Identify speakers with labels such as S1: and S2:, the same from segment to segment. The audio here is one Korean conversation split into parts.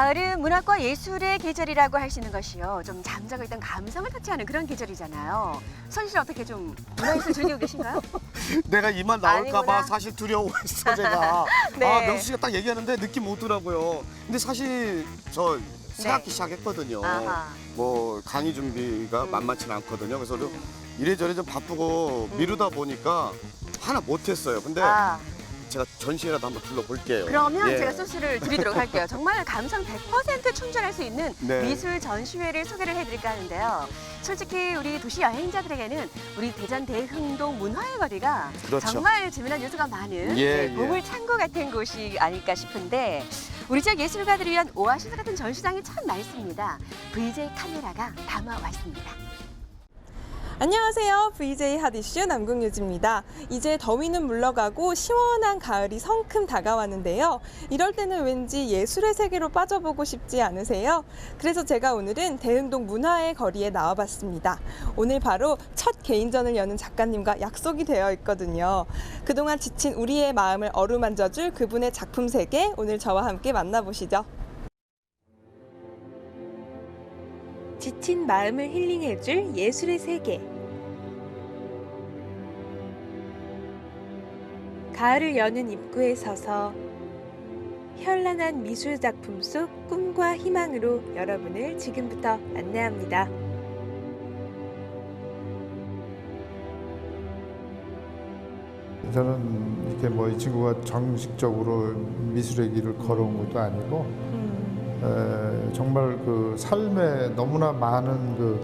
S1: 가을은 문학과 예술의 계절이라고 할수 있는 것이요. 좀 잠자고 있던 감성을 터치하는 그런 계절이잖아요. 씨는 어떻게 좀 문화예술 즐기고 계신가요?
S2: 내가 이말 나올까봐. 사실 두려워했어 제가.
S1: 네.
S2: 아 명수 씨가 딱 얘기하는데 느낌 오더라고요. 근데 사실 저 새학기
S1: 네.
S2: 시작했거든요.
S1: 아하.
S2: 뭐 강의 준비가
S1: 음.
S2: 만만치는 않거든요. 그래서 좀
S1: 음.
S2: 이래저래 좀 바쁘고 미루다 보니까 하나 못했어요. 근데
S1: 아,
S2: 제가 전시회라도 한번 둘러볼게요.
S1: 그러면
S2: 예.
S1: 제가 소스를 드리도록 할게요. 정말 감성 100% 충전할 수 있는
S2: 네.
S1: 미술 전시회를 소개를 해드릴까 하는데요. 솔직히 우리 도시 여행자들에게는 우리 대전 대흥동 문화의 거리가
S2: 그렇죠.
S1: 정말 재미난 요소가 많은
S2: 예,
S1: 네, 보물 창고 같은 곳이 아닐까 싶은데 우리 지역 예술가들을 위한 오아시스 같은 전시장이 참 많습니다. VJ 카메라가 담아와 있습니다.
S3: 안녕하세요. VJ 핫이슈 남궁유지입니다. 이제 더위는 물러가고 시원한 가을이 성큼 다가왔는데요. 이럴 때는 왠지 예술의 세계로 빠져보고 싶지 않으세요? 그래서 제가 오늘은 대흥동 문화의 거리에 나와봤습니다. 오늘 바로 첫 개인전을 여는 작가님과 약속이 되어 있거든요. 그동안 지친 우리의 마음을 어루만져줄 그분의 작품 세계 오늘 저와 함께 만나보시죠. 지친 마음을 힐링해줄 예술의 세계. 가을을 여는 입구에 서서 현란한 미술 작품 속 꿈과 희망으로 여러분을 지금부터 안내합니다.
S4: 저는 이렇게 뭐 이 친구가 정식적으로 미술의 길을 걸어온 것도 아니고 에, 정말 그 삶에 너무나 많은 그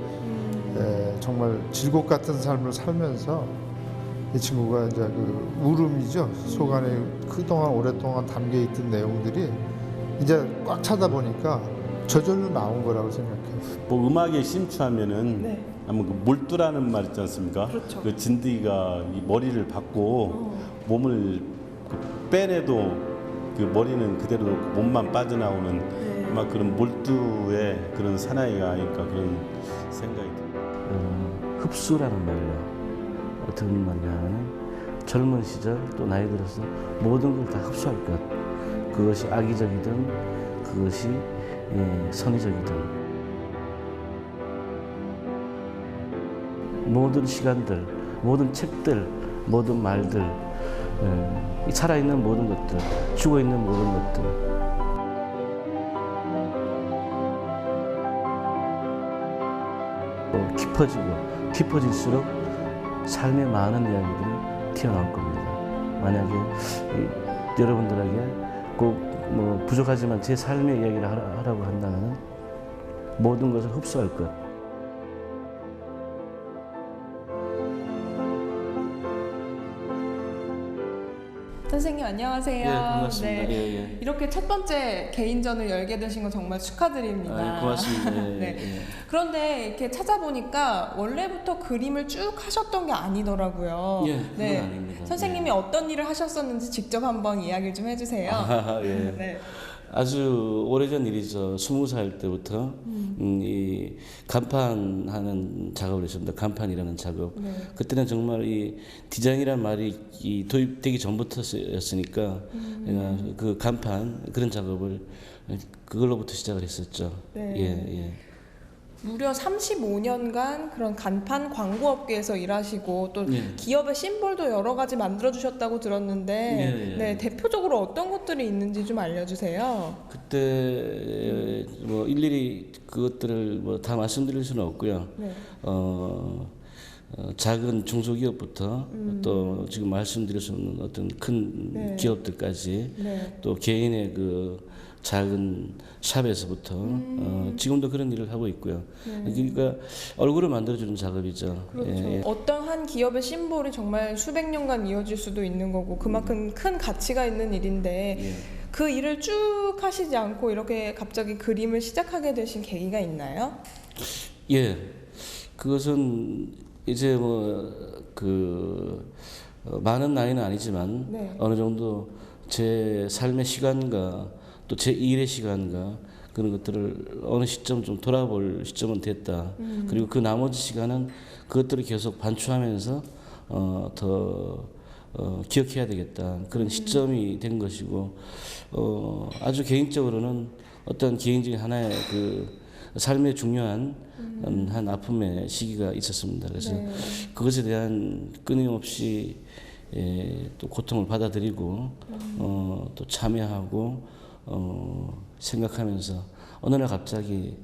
S4: 에, 정말 질곡 같은 삶을 살면서 이 친구가 이제 그 울음이죠 속 안에 그동안 오랫동안 담겨 있던 내용들이 이제 꽉 차다 보니까 저절로 나온 거라고 생각해요.
S5: 뭐 음악에 심취하면은
S3: 네.
S5: 아마 그 몰두라는 말 있지 않습니까?
S3: 그렇죠.
S5: 그 진드기가 이 머리를 받고 몸을 그 빼내도 그 머리는 그대로 그 몸만 빠져나오는
S3: 네.
S5: 아마 그런 몰두의 그런 사나이가 아닐까 그런 생각이 듭니다.
S6: 어, 흡수라는 말이에요. 어떤 말이냐면 젊은 시절 또 나이 들어서 모든 걸 다 흡수할 것. 그것이 악의적이든 그것이 예, 선의적이든. 모든 시간들, 모든 책들, 모든 말들, 예, 이 살아있는 모든 것들, 죽어있는 모든 것들, 또 깊어지고 깊어질수록 삶의 많은 이야기들이 튀어나올 겁니다. 만약에 이, 여러분들에게 꼭 뭐 부족하지만 제 삶의 이야기를 하라, 하라고 한다면 모든 것을 흡수할 것.
S3: 선생님 안녕하세요.
S6: 예, 반갑습니다.
S3: 네.
S6: 예, 예.
S3: 이렇게 첫 번째 개인전을 열게 되신 거 정말 축하드립니다.
S6: 아, 고맙습니다. 예,
S3: 네.
S6: 예.
S3: 그런데 이렇게 찾아보니까 원래부터 그림을 쭉 하셨던 게 아니더라고요.
S6: 예, 그건 아닙니다.
S3: 선생님이
S6: 네.
S3: 어떤 일을 하셨었는지 직접 한번 이야기를 좀 해주세요.
S6: 아, 예.
S3: 네.
S6: 아주 오래전 일이죠. 스무 살 때부터 음, 이 간판하는 작업을 했습니다. 간판이라는 작업.
S3: 네.
S6: 그때는 정말 이 디자인이란 말이 이 도입되기 전부터였으니까 내가 그 간판 그런 작업을 그걸로부터 시작을 했었죠.
S3: 네.
S6: 예, 예.
S3: 무려 35년간 그런 간판 광고 업계에서 일하시고 또
S6: 예.
S3: 기업의 심볼도 여러 가지 만들어 주셨다고 들었는데
S6: 예, 예.
S3: 네, 대표적으로 어떤 것들이 있는지 좀 알려주세요.
S6: 그때 뭐 일일이 그것들을 뭐 다 말씀드릴 수는 없고요.
S3: 네.
S6: 어, 어, 작은 중소기업부터 또 지금 말씀드릴 수 없는 어떤 큰
S3: 네.
S6: 기업들까지
S3: 네.
S6: 또 개인의 그 작은 샵에서부터 어, 지금도 그런 일을 하고 있고요. 그러니까 얼굴을 만들어주는 작업이죠.
S3: 그렇죠.
S6: 예, 예.
S3: 어떤 한 기업의 심볼이 정말 수백 년간 이어질 수도 있는 거고 그만큼 큰 가치가 있는 일인데
S6: 예.
S3: 그 일을 쭉 하시지 않고 이렇게 갑자기 그림을 시작하게 되신 계기가 있나요?
S6: 예, 그것은 이제 뭐그 많은 나이는 아니지만
S3: 네.
S6: 어느 정도 제 삶의 시간과 또 제 일의 시간과 그런 것들을 어느 시점 좀 돌아볼 시점은 됐다. 그리고 그 나머지 시간은 그것들을 계속 반추하면서 어, 더 어, 기억해야 되겠다. 그런 시점이 된 것이고 어, 아주 개인적으로는 어떤 개인적인 하나의 그 삶의 중요한 음, 한 아픔의 시기가 있었습니다. 그래서
S3: 네.
S6: 그것에 대한 끊임없이 예, 또 고통을 받아들이고 어, 또 참여하고 어, 생각하면서 어느 날 갑자기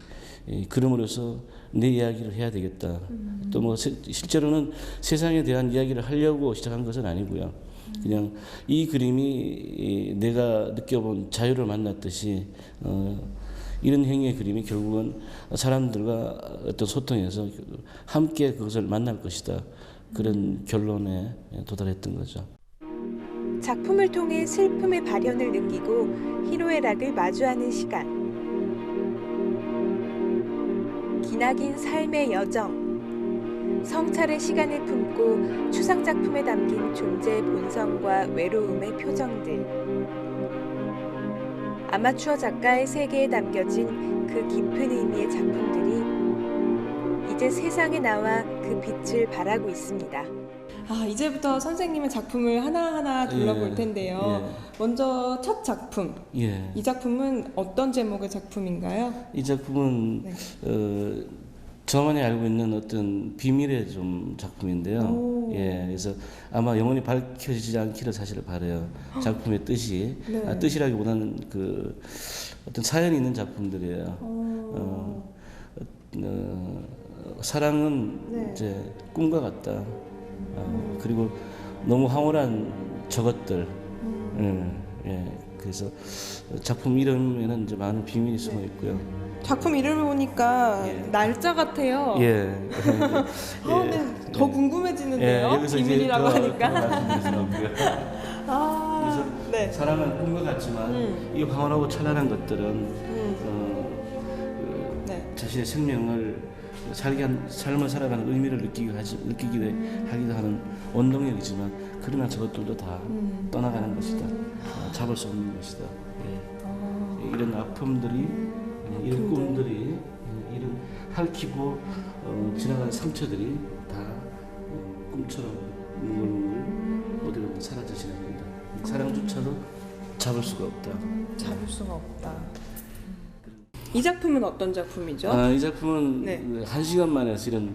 S6: 이 그림으로서 내 이야기를 해야 되겠다. 또뭐 실제로는 세상에 대한 이야기를 하려고 시작한 것은 아니고요. 그냥 이 그림이 이 내가 느껴본 자유를 만났듯이 어, 이런 행위의 그림이 결국은 사람들과 어떤 소통에서 함께 그것을 만날 것이다. 그런 결론에 도달했던 거죠.
S3: 작품을 통해 슬픔의 발현을 느끼고 희노애락을 마주하는 시간. 기나긴 삶의 여정. 성찰의 시간을 품고 추상 작품에 담긴 존재의 본성과 외로움의 표정들. 아마추어 작가의 세계에 담겨진 그 깊은 의미의 작품들이 이제 세상에 나와 그 빛을 발하고 있습니다. 아, 이제부터 선생님의 작품을 하나하나 둘러볼
S6: 예,
S3: 텐데요. 먼저 첫 작품.
S6: 예.
S3: 이 작품은 어떤 제목의 작품인가요?
S6: 이 작품은
S3: 네.
S6: 어, 저만이 알고 있는 어떤 비밀의 좀 작품인데요.
S3: 오.
S6: 예, 그래서 아마 영원히 밝혀지지 않기를 사실 바래요. 작품의 뜻이
S3: 네.
S6: 아, 뜻이라기보다는 그 어떤 사연이 있는 작품들이에요.
S3: 어,
S6: 어, 어, 사랑은
S3: 네.
S6: 이제 꿈과 같다. 어, 그리고 너무 황홀한 저것들.
S3: 음.
S6: 예, 예. 그래서 작품 이름에는 이제 많은 비밀이 숨어
S3: 네.
S6: 있고요.
S3: 작품 이름을 보니까
S6: 예.
S3: 날짜 같아요.
S6: 예.
S3: 아, 네. 더 궁금해지는데요.
S6: 예, 여기서 이제
S3: 비밀이라고
S6: 더-
S3: 하니까. 아, 네.
S6: 사랑은 꿈과 같지만
S3: 음.
S6: 이 황홀하고 찬란한 것들은
S3: 음,
S6: 어, 그
S3: 네.
S6: 자신의 생명을 살게 한, 삶을 살아가는 의미를 느끼기 하지, 느끼기도 하기도 하는 원동력이지만 그러나 저것들도 다
S3: 음.
S6: 떠나가는 것이다. 어, 잡을 수 없는 것이다. 예.
S3: 아,
S6: 이런 아픔들이 예, 이런. 꿈들이 예, 이런 핥히고 어, 지나가는 상처들이 다 어, 꿈처럼 뭉글뭉글 어디로 사라져 지나간다. 사랑조차도 잡을 수가 없다.
S3: 잡을 수가 없다. 이 작품은 어떤 작품이죠?
S6: 아, 이 작품은
S3: 네.
S6: 그한 시간 만에 실은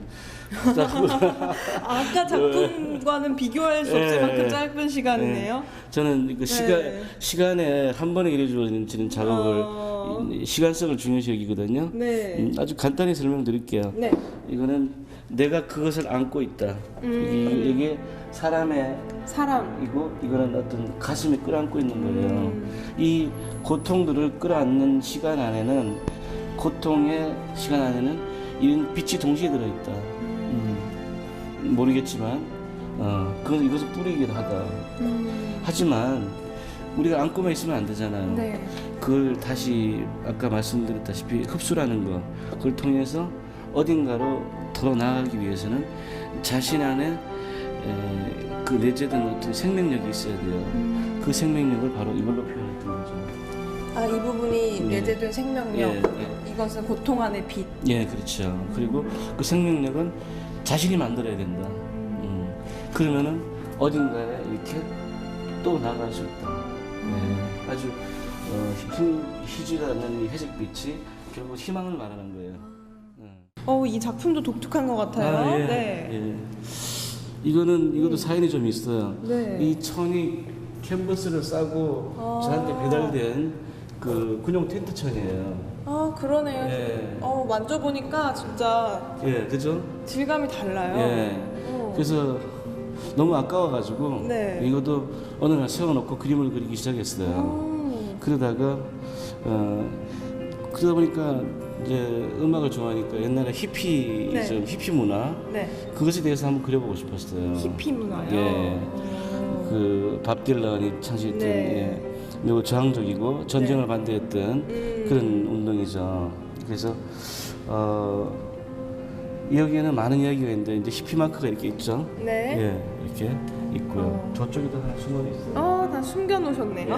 S6: 작품을
S3: 아까 작품과는 비교할 수 없을
S6: 예,
S3: 만큼
S6: 예.
S3: 짧은 시간이네요.
S6: 저는 그 시간
S3: 네.
S6: 시간에 한 번에 이루어지는 작업을
S3: 어.
S6: 이- 시간성을 중요시 여기거든요.
S3: 네.
S6: 음, 아주 간단히 설명드릴게요.
S3: 네.
S6: 이거는 내가 그것을 안고 있다.
S3: 음.
S6: 이게, 이게 사람의
S3: 사람.
S6: 이고 이거는 어떤 가슴에 끌어안고 있는 거예요.
S3: 음.
S6: 이 고통들을 끌어안는 시간 안에는 고통의 시간 안에는 이런 빛이 동시에 들어있다. 음, 모르겠지만 어, 그건 이것을 뿌리기도 하다.
S3: 음.
S6: 하지만 우리가 안고만 있으면 안 되잖아요.
S3: 네.
S6: 그걸 다시 아까 말씀드렸다시피 흡수라는 거 그걸 통해서 어딘가로 더 나아가기 위해서는 자신 안에 에, 그 내재된 어떤 생명력이 있어야 돼요.
S3: 음.
S6: 그 생명력을 바로 이걸로 표현했던 거죠.
S3: 아, 이 부분이
S6: 예.
S3: 내재된 생명력.
S6: 예, 예.
S3: 이것은 고통 안의 빛.
S6: 예, 그렇죠. 그리고 그 생명력은 자신이 만들어야 된다. 음, 그러면은 어딘가에 이렇게 또 나갈 수 있다. 예, 아주 어, 힘, 희지 않는 이 회색빛이 결국 희망을 말하는 거예요. 예.
S3: 어, 이 작품도 독특한 것 같아요.
S6: 아, 예,
S3: 네.
S6: 예. 이거는 이것도 사연이 좀 있어요.
S3: 네.
S6: 이 천이 캔버스를 싸고
S3: 아.
S6: 저한테 배달된 그 군용 텐트 천이에요.
S3: 아, 그러네요.
S6: 예.
S3: 어, 만져보니까 진짜
S6: 예, 그죠?
S3: 질감이 달라요.
S6: 예.
S3: 어.
S6: 그래서 너무 아까워가지고
S3: 네.
S6: 이것도 어느 날 세워놓고 그림을 그리기 시작했어요.
S3: 음.
S6: 그러다가 어, 그러다 보니까 이제 음악을 좋아하니까 옛날에 히피
S3: 네.
S6: 좀 히피 문화
S3: 네.
S6: 그것에 대해서 한번 그려보고 싶었어요.
S3: 히피 문화요.
S6: 예.
S3: 어.
S6: 그밥 딜런이 창시했던
S3: 네.
S6: 예, 매우 저항적이고 전쟁을
S3: 네.
S6: 반대했던
S3: 음.
S6: 그런 운동이죠. 그래서 어, 여기에는 많은 이야기가 있는데 이제 히피 마크가 이렇게 있죠.
S3: 네.
S6: 예, 이렇게 있고요.
S3: 어.
S6: 저쪽에도 하나 숨어 있어요.
S3: 어, 다 숨겨 놓으셨네요.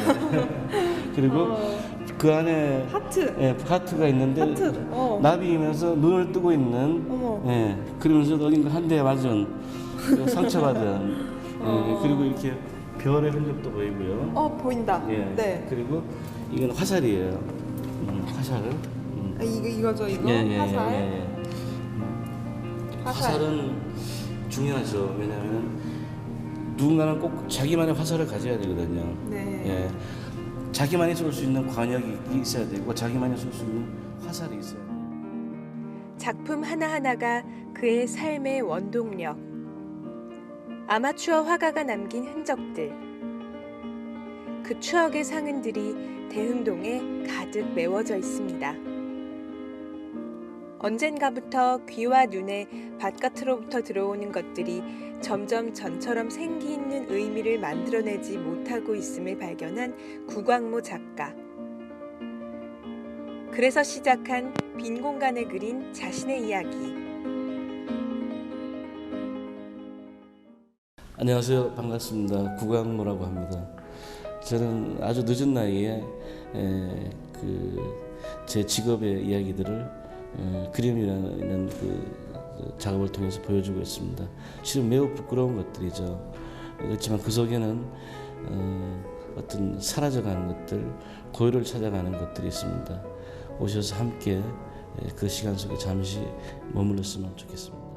S6: 그리고
S3: 어.
S6: 그 안에
S3: 하트.
S6: 예, 하트가 있는데
S3: 하트. 어.
S6: 나비이면서 눈을 뜨고 있는
S3: 어머.
S6: 예, 그러면서 어딘가 한 대에 맞은 그 상처받은 예, 그리고 이렇게 별의 흔적도 보이고요.
S3: 어, 보인다.
S6: 예.
S3: 네.
S6: 그리고 이건 화살이에요. 음, 화살을 음,
S3: 아, 이거 이거죠 이거
S6: 예, 예,
S3: 화살.
S6: 예, 예.
S3: 화살.
S6: 화살은 중요하죠. 왜냐하면 누군가는 꼭 자기만의 화살을 가져야 되거든요.
S3: 네.
S6: 예, 자기만이 쏠 수 있는 관역이 있어야 되고 자기만이 쏠 수 있는 화살이 있어야 돼요.
S3: 작품 하나하나가 그의 삶의 원동력. 아마추어 화가가 남긴 흔적들. 그 추억의 상흔들이 대흥동에 가득 메워져 있습니다. 언젠가부터 귀와 눈에 바깥으로부터 들어오는 것들이 점점 전처럼 생기 있는 의미를 만들어내지 못하고 있음을 발견한 구광모 작가. 그래서 시작한 빈 공간에 그린 자신의 이야기.
S6: 안녕하세요. 반갑습니다. 구광모라고 합니다. 저는 아주 늦은 나이에 그 제 직업의 이야기들을 에, 그림이라는 그, 그 작업을 통해서 보여주고 있습니다. 실은 매우 부끄러운 것들이죠. 그렇지만 그 속에는 어, 어떤 사라져가는 것들, 고요를 찾아가는 것들이 있습니다. 오셔서 함께 에, 그 시간 속에 잠시 머물렀으면 좋겠습니다.